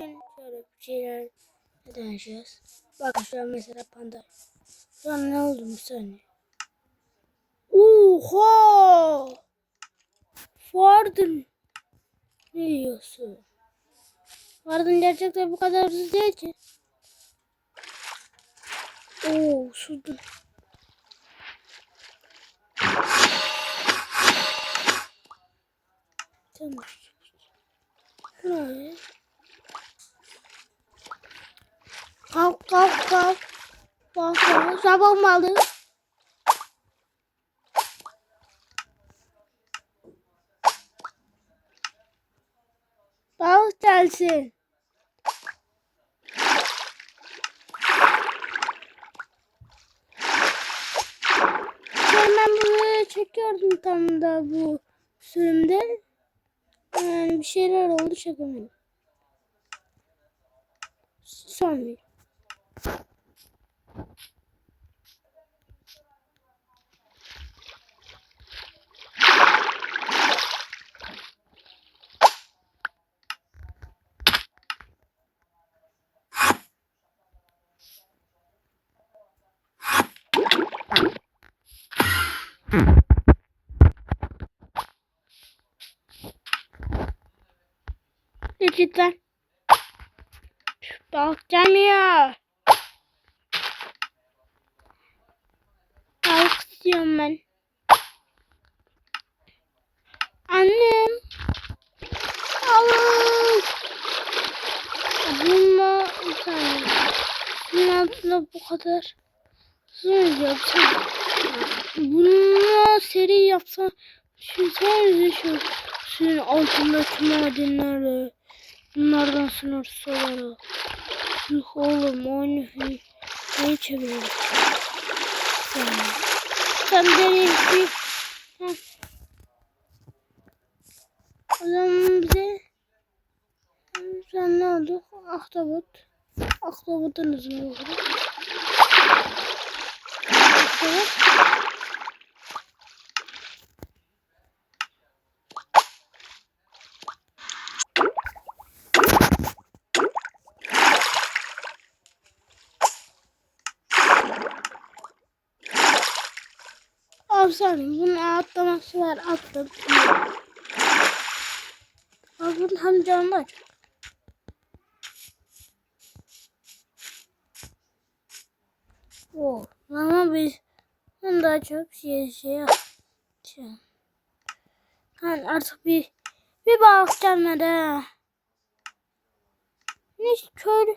bugün şöyle bir şeyler deneyeceğiz. Bakın şu an mesela panda. Şu an ne oldu bir saniye. Oha! Vardın. Ne diyorsun? Vardın gerçekten bu kadar hızlı değil ki. Oo, sudu. Tamam. Bu? Kalk kalk kalk. Kalk kalk. Sabah mı aldın? Balık gelsin. Çekiyordum tam da bu sürümde. Yani bir şeyler oldu çekemedim. Sonra. Lütfen. Balık gelmiyor. Balık istiyorum ben. Annem. Balık. Bununla saniye. Bunun altında bu kadar. Hızlı yapsam. Bununla seri yapsam. Düşünsenize şu suyun altındaki madenleri. Bunlardan sınırsız olarak. Yuh oğlum oyunu neyi çeviriyorum? Sen, Heh. O zaman bize... Sen ne oldu? Ahtapot. Hızını oldu. Ahtapot. Aferin. Bunun atlaması var. Attım. Al bunun hem canı var. Oh. Ama biz ben daha çok şey şey yapacağım. Ben artık bir bir balık gelmedi. ha. Ne köylü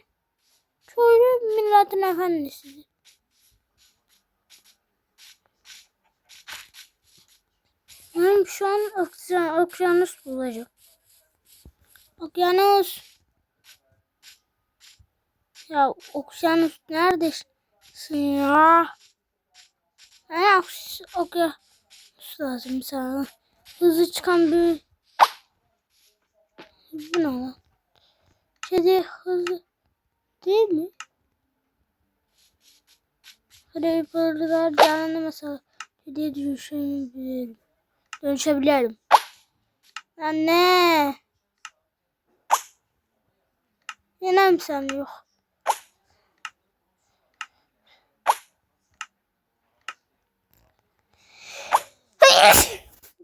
köylü milletin efendisi. Ben şu an okyan, okyanus bulacağım. Okyanus. Ya okyanus neredesin ya? Ok- okyanus lazım sana. Hızlı çıkan bir... Bu ne lan? Şeyde hızlı değil mi? Hadi buralar canlı mesela. Hadi düşünebilirim. Dönüşebilirim. Anne. Yine mi sen yok?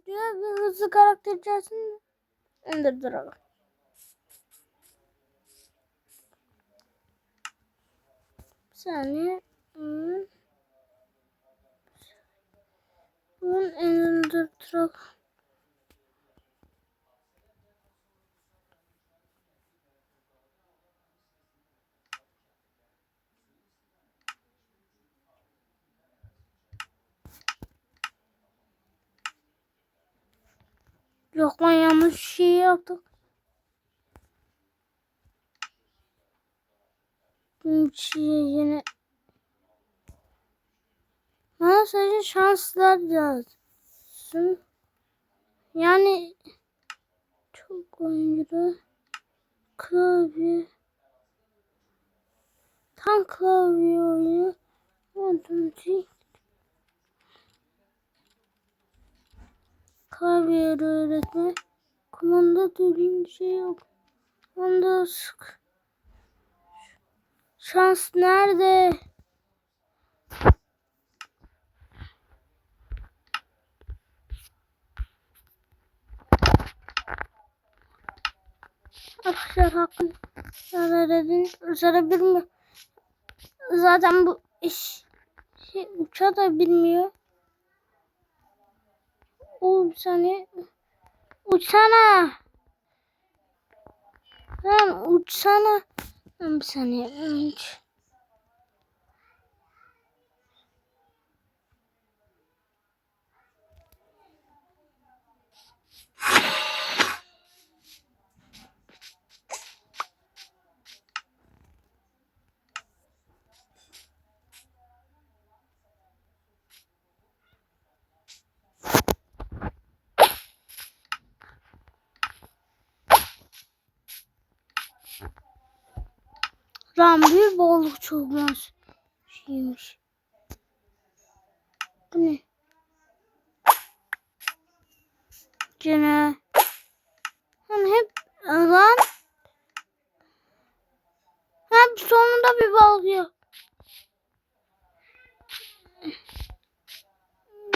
Diyor bir hızlı karakter içerisinde. Ender Dragon. Bir saniye. Hmm. Bunun Ender Dragon. Yok lan yanlış şey yaptık. Şey yine. Bana sadece şanslar yazsın. Yani çok oyuncuda klavye tam klavye oyunu otomatik klavye öğretme kumanda dediğin şey yok kumanda sık Şans nerede? Arkadaşlar hakkın zarar edin. Zarar bilmiyor. Zaten bu iş şey, uça da bilmiyor. O bir saniye. Uçsana. Lan uçsana. Bir saniye. Uç. Lan bir balık çoğulmaz. Şeymiş. Bu ne? Gene. Lan hep lan. Hep sonunda bir balık ya.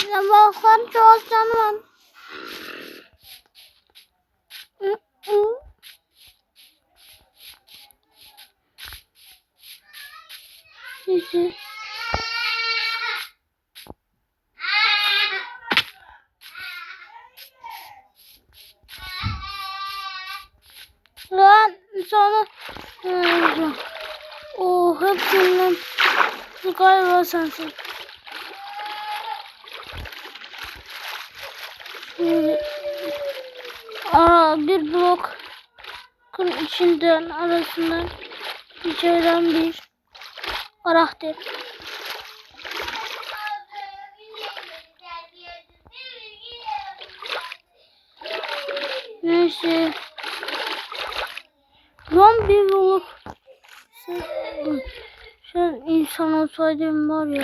Ya balıkların çok canı var. Neyse. Lan sonra Oh hepsinden galiba sensin. Şöyle. Aa bir blok içinden arasından içeriden bir karakter. Neyse. Lan bir olup sen, insan olsaydın var ya.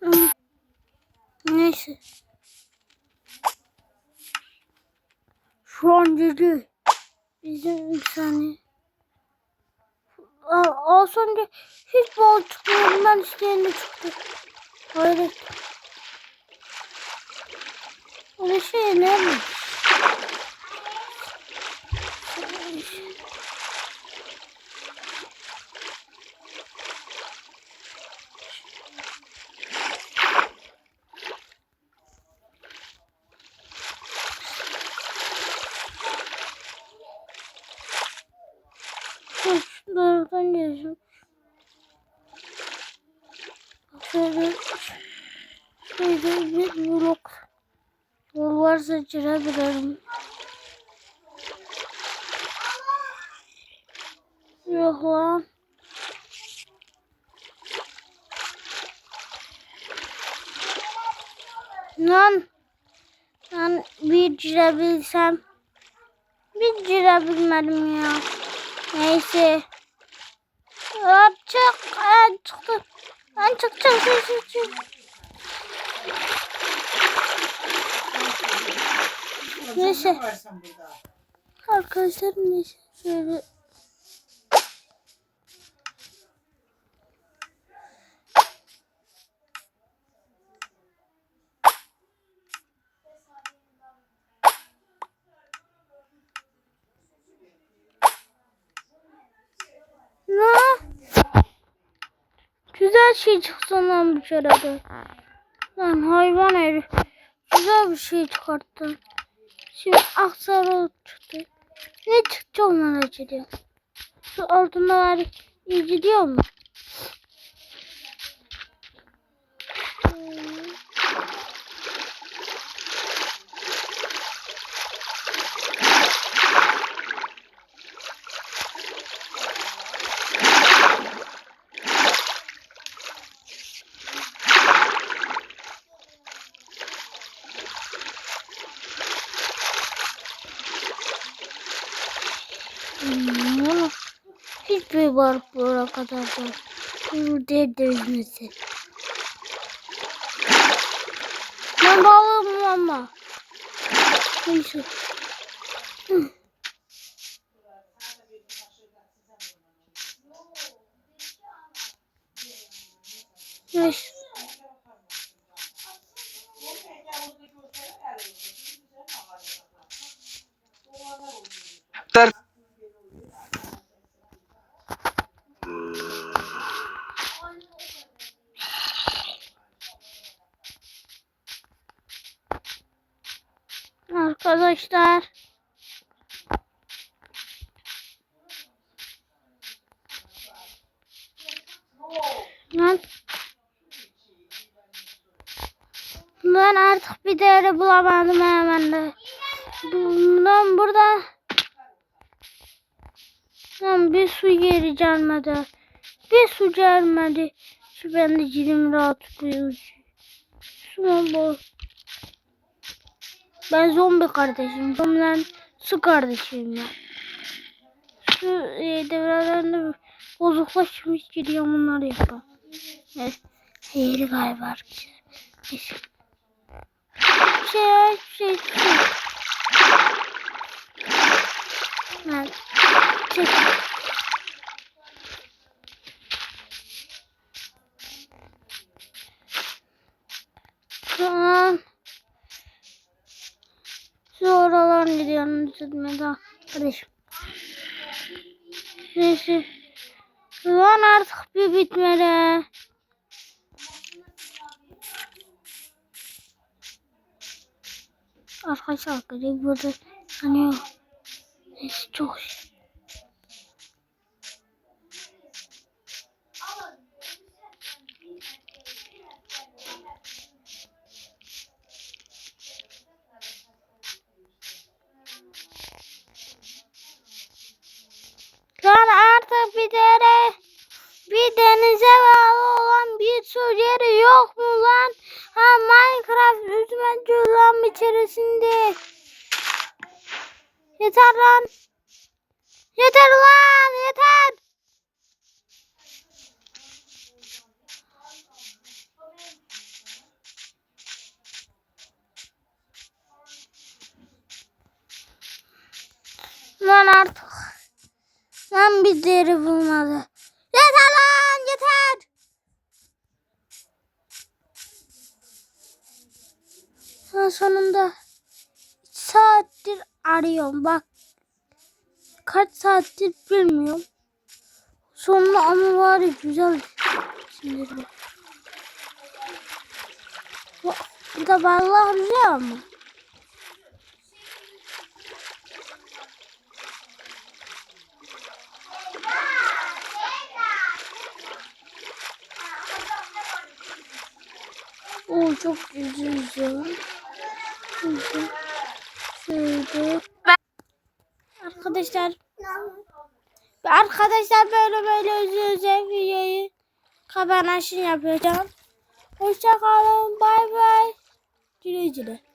Hı. Neyse. Dedi. Bizim saniye. Aa, az hiç bal çıkmıyor. Ben isteyende çıktı. Hayret. Öyle şey ne? Şöyle şöyle bir blok yol varsa girebilirim. Yok lan. Lan. Lan bir girebilsem. Bir girebilmedim ya. Neyse. Hop çık. Aa, çıktı. Lan çık çık çık çık çık. Neyse. Arkadaşlar neyse. Şöyle. Güzel şey çıksın lan bu. Lan hayvan herif. Güzel bir şey çıkarttın. Şimdi aksarı çıktı. Ne çıktı onlar acıdı? Şu altında var iyice diyor mu? Hmm. Hmm. Hiçbir var buraya kadar da. Burada dönmesi. Ben balığım ama. Neyse. Hı. Neyse. Ter Arkadaşlar. Lan. Ben artık bir değeri bulamadım hemen de. Bundan burada. Lan bir su yeri gelmedi. Bir su gelmedi. Şu ben de cilim rahat tutuyor. Su bu. Ben zombi kardeşim. Zombilerin su kardeşiyim ya. Şu e, devrelerinde bozuklaşmış gidiyor bunlar yapar. Evet. Hayır galiba arkadaşlar. Şey, şey, şey. Evet. Çek. Tamam. Şu oraların tutmaya da kardeşim. Neyse. Lan artık bir bitmedi. Arkadaşlar burada sanıyor. Neyse çok şey. Lan artık bir dere bir denize bağlı olan bir su yeri yok mu lan? Ha Minecraft üzmence lan içerisinde. Yeter lan. Yeter lan yeter. Lan artık. Lan bir deri bulmadı. Yeter lan yeter. Ha, sonunda saattir arıyorum bak. Kaç saattir bilmiyorum. Sonunda ama var ya güzel. Bu- Bu da vallahi güzel ama. Oo çok güzel. Güzel. Şöyle. Arkadaşlar. Arkadaşlar böyle böyle özel özel videoyu kapanışını yapacağım. Hoşça kalın. Bay bay. Güle güle.